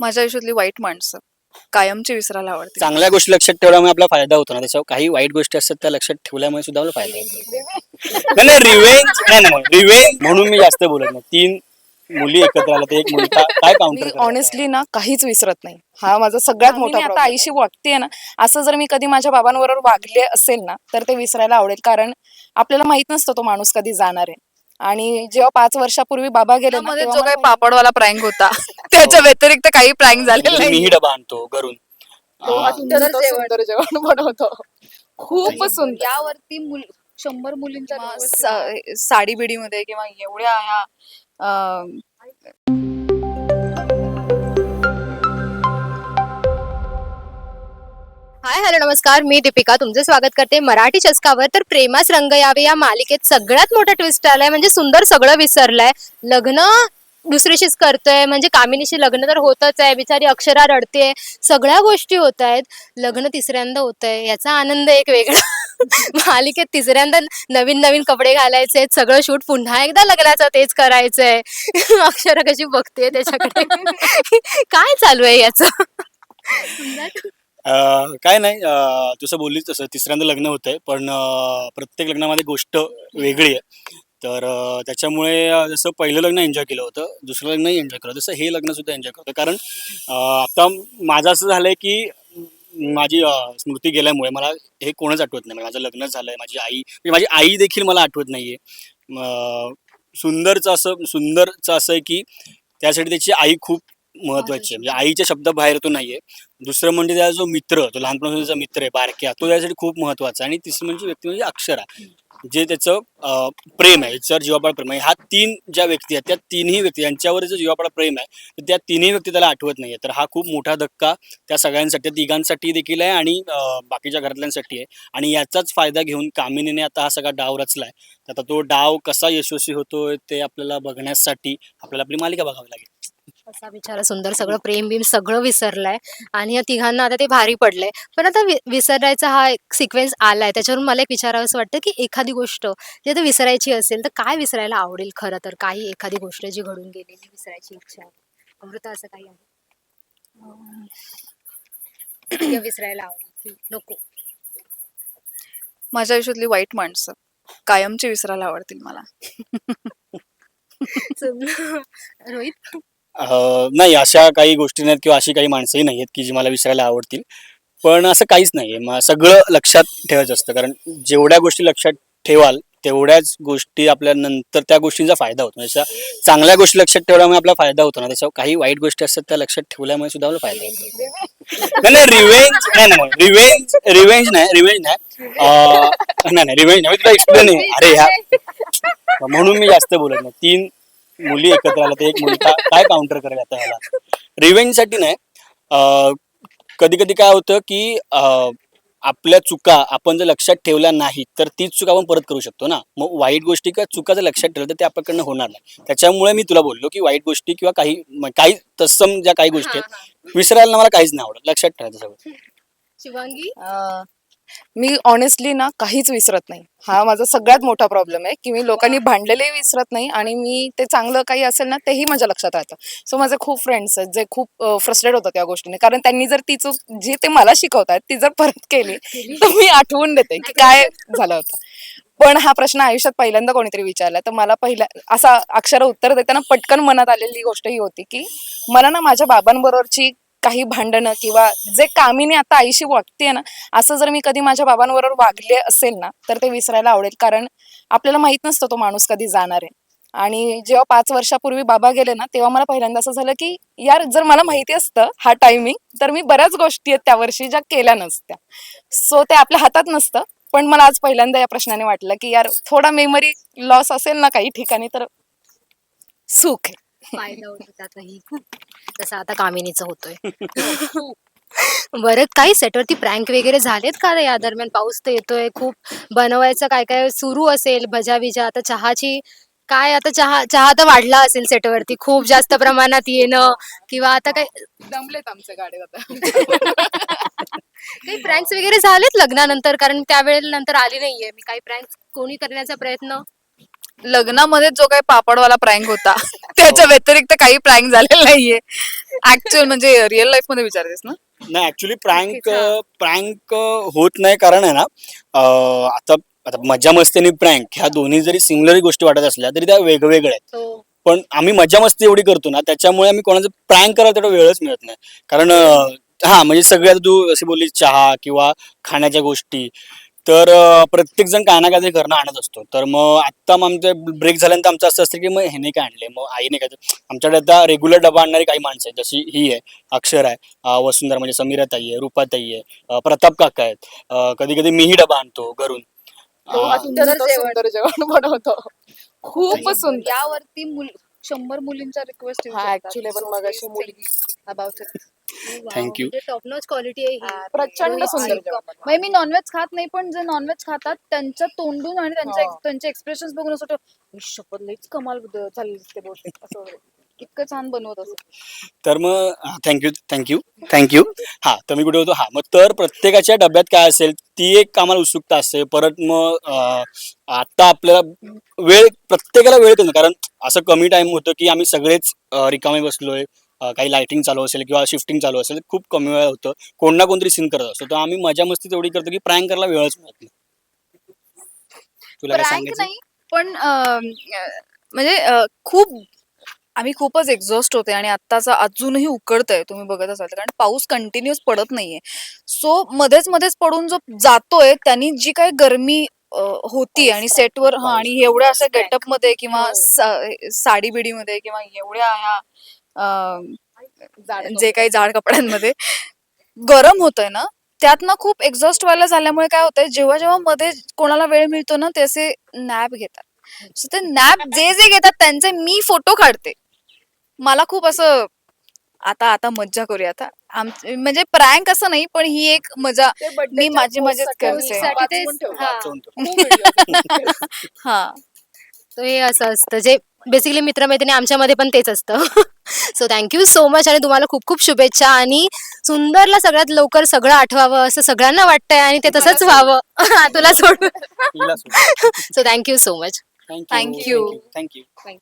माझ्या आयुष्यातली वाईट माणसं कायमची विसरायला आवडते चांगल्या गोष्टी लक्षात ठेवल्यामुळे आपला फायदा होतो ना. त्याच्यावर काही वाईट गोष्टी असतात त्या लक्षात ठेवल्यामुळे सुद्धा आपला फायदा होतो. नाही, नाही रिवेंज नाही नाही रिवेंज म्हणून मी जास्त बोलत नाही. तीन मुली एकत्र आल्या तर एक मुलगा काय मी काउंटर ऑनेस्टली ना काहीच विसरत नाही. हा माझा सगळ्यात मोठा आता आईशी वागतेय ना असं जर मी कधी माझ्या बाबांबरोबर वागले असेल ना तर ते विसरायला आवडेल. कारण आपल्याला माहीत नसतं तो माणूस कधी जाणार आहे. आणि जेव्हा पाच वर्षापूर्वी बाबा गेले ना, तेव्हा जो मला काही पापडवाला प्रँक होता. त्याच्या व्यतिरिक्त काही प्रँक झालेला नाही डबा आणतो घरून. सुंदर जेवण. बनवतो. खूप सुंदर. यावरती मुल शंभर मुलींच्या साडी बिडी मध्ये किंवा एवढ्या ह्या हाय हॅलो नमस्कार. मी दीपिका. तुमचं स्वागत करते मराठी चस्कावर. तर प्रेमास रंग यावे या मालिकेत सगळ्यात मोठा ट्विस्ट आलाय. म्हणजे सुंदर सगळं विसरलंय. लग्न दुसरीशीच करतोय. म्हणजे कामिनीशी लग्न तर होतच आहे. बिचारी अक्षरा रडते. सगळ्या गोष्टी होत आहेत. लग्न तिसऱ्यांदा होत आहे याचा आनंद एक वेगळा. मालिकेत तिसऱ्यांदा नवीन नवीन कपडे घालायचे. सगळं शूट पुन्हा एकदा लग्नाचं तेच करायचंय. अक्षरा कशी बघते त्याच्याकडे? काय चालू आहे याचं? काय नाही. जसं बोललीस तसं तिसऱ्यांदा लग्न होतंय. पण प्रत्येक लग्नामध्ये गोष्ट वेगळी आहे. तर त्याच्यामुळे जसं पहिलं लग्न एन्जॉय केलं होतं दुसरं लग्नही एन्जॉय केलं तसं हे लग्न सुद्धा एन्जॉय करतं कारण आता माझं असं झालंय की माझी स्मृती गेल्यामुळे मला हे कोणच आठवत नाही. माझं लग्न झालंय माझी आई म्हणजे माझी आई देखील मला आठवत नाही आहे सुंदरचं असं सुंदरचं असं आहे की त्यासाठी त्याची आई खूप महत्वाची आहे. म्हणजे आईच्या शब्द बाहेर तो नाहीये. दुसरं म्हणजे त्याचा जो मित्र तो लहानपणापासूनचा मित्र आहे बारक्या तो त्यासाठी खूप महत्त्वाचा आहे. आणि तिसरी म्हणजे व्यक्ती म्हणजे अक्षरा. जे त्याचं प्रेम आहे याच्यावर जीवापाड प्रेम आहे. ह्या तीन ज्या व्यक्ती आहेत त्या तिन्ही व्यक्ती यांच्यावर जो जीवापाड प्रेम आहे तर त्या तिन्ही व्यक्ती त्याला आठवत नाही तर हा खूप मोठा धक्का त्या सगळ्यांसाठी त्या तिघांसाठी देखील आहे आणि बाकीच्या घरातल्यांसाठी आहे. आणि याचाच फायदा घेऊन कामिनीने आता हा सगळा डाव रचलाय. तर आता तो डाव कसा यशस्वी होतोय ते आपल्याला बघण्यासाठी आपल्याला आपली मालिका बघावी लागेल. असा बिचारा सुंदर सगळं प्रेम बिम सगळं विसरलंय. आणि या तिघांना आता ते भारी पडलंय. पण आता वि- विसरायचा हा एक सिक्वेन्स आलाय. त्याच्यावरून मला एक विचारावं असं वाटतं की एखादी गोष्ट जी आता विसरायची असेल तर काय विसरायला आवडेल खरं तर? काही एखादी गोष्ट जी घडून गेलेली विसरायची इच्छा आहे. अमृता असं काही आहे? विसरायला आवडेल? की नको? माझ्या आयुष्यातली वाईट माणसं कायमची विसरायला आवडतील मला. रोहित? अं, नाही अशा काही गोष्टी नाहीत किंवा अशी काही माणसंही नाही आहेत की जी मला विसरायला आवडतील. पण असं काहीच नाहीये. आहे सगळं लक्षात ठेवायचं असतं. कारण जेवढ्या गोष्टी लक्षात ठेवाल तेवढ्याच गोष्टी आपल्या नंतर त्या गोष्टींचा फायदा होतो. म्हणजे अशा चांगल्या गोष्टी लक्षात ठेवल्यामुळे आपला फायदा होतो ना. त्याच्यावर काही वाईट गोष्टी असतात त्या लक्षात ठेवल्यामुळे सुद्धा आपला फायदा होतो. नाही नाही रिवेंज नाही नाही रिवेंज रिवेंज नाही रिवेंज नाही. अं, नाही नाही रिवेंज नाही. मी तुला एक्सप्लेन नाही. अरे ह्या म्हणून मी जास्त बोलत नाही. तीन मुली एकत्र आल्या तर एक मुलगा काय काउंटर करेल आता ह्याला रिवेंजसाठी नाही. कधी कधी काय होतं की अं, आपल्या चुका आपण जर लक्षात ठेवल्या नाही तर तीच चुका आपण परत करू शकतो ना. मग वाईट गोष्टी किंवा चुका जर लक्षात ठेवल्या तर ते आपल्याकडनं होणार नाही. त्याच्यामुळे मी तुला बोललो की वाईट गोष्टी किंवा काही म- काही तत्सम ज्या काही गोष्टी आहेत विसरायला मला काहीच नाही आवडत. लक्षात ठेवायचं सगळं शिवांगी? अं, मी ऑनेस्टली ना काहीच विसरत नाही. हा माझा सगळ्यात मोठा प्रॉब्लेम आहे की मी लोकांनी भांडलेले विसरत नाही आणि मी ते चांगलं काही असेल ना तेही माझ्या लक्षात राहतं. सो माझे खूप फ्रेंड्स आहेत जे खूप फ्रस्ट्रेट होतात त्या गोष्टीने. कारण त्यांनी जर ती चूक जी ते मला शिकवतात ती जर परत केली तर मी आठवून देते की काय झालं होतं. पण हा प्रश्न आयुष्यात पहिल्यांदा कोणीतरी विचारला तर मला पहिल्या असा अक्षर उत्तर देताना पटकन मनात आलेली गोष्ट ही होती की मला ना माझ्या बाबांबरोबरची काही भांडणं किंवा जे कामीने आता आईशी वागते ना असं जर मी कधी माझ्या बाबांबरोबर वागले असेल ना तर ते विसरायला आवडेल. कारण आपल्याला माहीत नसतं तो माणूस कधी जाणार आहे. आणि जेव्हा पाच वर्षापूर्वी बाबा गेले ना तेव्हा मला पहिल्यांदा असं झालं की यार जर मला माहिती असतं हा टायमिंग तर मी बऱ्याच गोष्टी आहेत त्या वर्षी ज्या केल्या नसत्या. सो ते आपल्या हातात नसतं. पण मला आज पहिल्यांदा या प्रश्नाने वाटलं की यार थोडा मेमरी लॉस असेल ना काही ठिकाणी तर सुख आहे. फायदा होतो त्यातही जसं आता कामिनीचं होतोय. बरं काही सेटवरती प्रँक वगैरे झालेत का रे या दरम्यान? पाऊस तर येतोय खूप बनवायचं काय काय सुरू असेल भजा बिजा आता चहाची काय आता चहा चहा तर वाढला असेल सेटवरती खूप जास्त प्रमाणात येणं किंवा आता काय दमलेत आमचे गाडी आता. काही प्रँक्स वगैरे झालेत लग्नानंतर? कारण त्यावेळेला नंतर आली नाहीये. मी काही प्रँक्स कोणी करण्याचा प्रयत्न? लग्नामध्ये जो काही पापडवाला प्रँक होता. त्याच्या व्यतिरिक्त काही प्रँक झालेला नाहीये. ऍक्च्युअल म्हणजे रिअल लाईफमध्ये विचारतेस ना? नाही ऍक्च्युली प्रँक हा. प्रँक होत नाही कारण आहे ना अं, आता आता मजा मस्ती आणि प्रँक ह्या दोन्ही जरी सिमिलर गोष्टी वाटत असल्या तरी त्या वेगवेगळ्या आहेत. पण आम्ही मजा मस्ती एवढी करतो ना त्याच्यामुळे आम्ही कोणाचं प्रँक करायला तेवढा वेळच मिळत नाही. कारण अं, हा म्हणजे सगळ्यात तू अशी बोलली चहा किंवा खाण्याच्या गोष्टी तर प्रत्येक जण काय ना काहीतरी करणं आणत असतो. तर मग आत्ता मग आमचं ब्रेक झाल्यानंतर आमचं असं असतं की मग ह्याने काय आणले? मग आईने काय आमच्याकडे आता रेग्युलर डबा आणणारी काही माणसं आहेत. जशी ही आहे अक्षर आहे वसुंधरा म्हणजे समीरा ताई आहे रुपा ताई आहे प्रताप काका आहेत. कधी कधी मीही डबा आणतो घरून. सुंदर जेवण. बनवतो. खूपच सुंदर. यावरती मुल शंभर मुलींच्या रिक्वेस्ट हा ऍक्च्युली पण मगाशी मुलगी about Thank you. Top notch quality आहे ही. प्रचंड सुंदर म्हणजे मी नॉनव्हेज खात नाही पण जे नॉनव्हेज खातात त्यांच्या तोंडून आणि त्यांच्या. त्यांचे एक्सप्रेशन बघून असं वाटतं, "ही शपथ लईच कमाल झाली दिसते बहुतेक. असं. इतकं छान बनवत असं. तर मग थँक्यू थँक्यू थँक्यू हा तर मी कुठे होतो? हा मग तर प्रत्येकाच्या डब्यात काय असेल ती एक आम्हाला उत्सुकता असते. परत मग आता आपल्याला वेळ प्रत्येकाला वेळ कमी कारण असं कमी टाइम होतं की आम्ही सगळेच रिकामे बसलोय. काही लाइटिंग चालू असेल किंवा शिफ्टिंग चालू असेल खूप कमी वेळ होतं. कोण ना कोणतरी सीन करत असतो. तर आम्ही मजा मस्ती तेवढी करतो की प्रँक करायला वेळच मिळत नाही. तुला काय प्रँक सांगायचं? नाही पण अं, म्हणजे अं, खूप आम्ही खूपच एक्झॉस्ट होते आणि आत्ताचा अजूनही उकडतंय तुम्ही बघत असाल. तर. कारण पाऊस कंटिन्युअस पडत नाहीये. सो मध्येच मध्येच पडून जो जातोय त्यांनी जी काही गरमी होती आणि सेटवर हा आणि एवढ्या अशा गेटअपमध्ये किंवा सा- साडी बिडी मध्ये किंवा एवढ्या जे काही जाड कपड्यांमध्ये. गरम होतंय ना त्यात ना खूप एक्झॉस्ट व्हायला झाल्यामुळे काय होतंय जेव्हा जेव्हा मध्ये कोणाला वेळ मिळतो ना ते असे नॅप घेतात. सो ते नॅप जे जे घेतात त्यांचे मी फोटो काढते. मला खूप असं आता आता मज्जा करूया आता. आम म्हणजे प्रँक असं नाही पण ही एक मजा मी माझी मजेत करते. हा. हा. हे असं असतं जे बेसिकली मित्रमैत्रिणी आमच्यामध्ये पण तेच असतं. सो थँक्यू सो मच आणि तुम्हाला खूप खूप शुभेच्छा आणि सुंदरला सगळ्यात लवकर सगळं आठवावं असं सगळ्यांना वाटतंय आणि ते तसंच व्हावं. तुला सोड. So thank you so much Thank you.